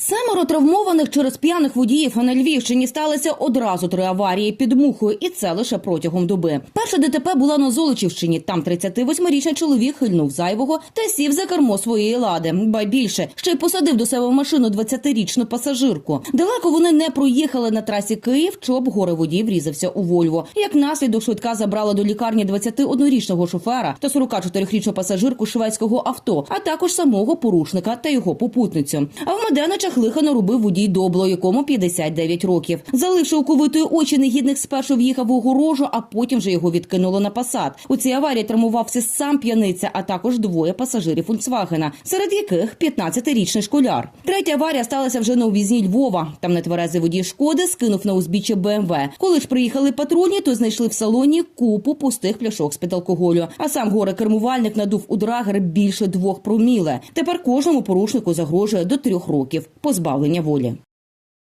Семеро травмованих через п'яних водіїв на Львівщині сталося одразу три аварії під мухою, і це лише протягом доби. Перша ДТП була на Золочівщині. Там 38-річний чоловік хильнув зайвого та сів за кермо своєї лади. Ба більше ще й посадив до себе в машину 20-річну пасажирку. Далеко вони не проїхали на трасі Київ, чоб горе водій врізався у Вольво. Як наслідок швидка забрала до лікарні 21-річного шофера та 44-річну пасажирку шведського авто, а також самого порушника та його попутницю. А в Меденичах лиха наробив водій добло, якому 59 років. Заливши оковитої очі, негідник спершу в'їхав у огорожу, а потім вже його відкинуло на посад. У цій аварії травмувався сам п'яниця, а також двоє пасажирів Фольксвагена, серед яких 15-річний школяр. Третя аварія сталася вже на увізні Львова. Там нетверезий водій шкоди скинув на узбіччя БМВ. Коли ж приїхали патрульні, то знайшли в салоні купу пустих пляшок з-під алкоголю. А сам горе кермувальник надув у драгер більше двох проміле. Тепер кожному порушнику загрожує до трьох років позбавлення волі.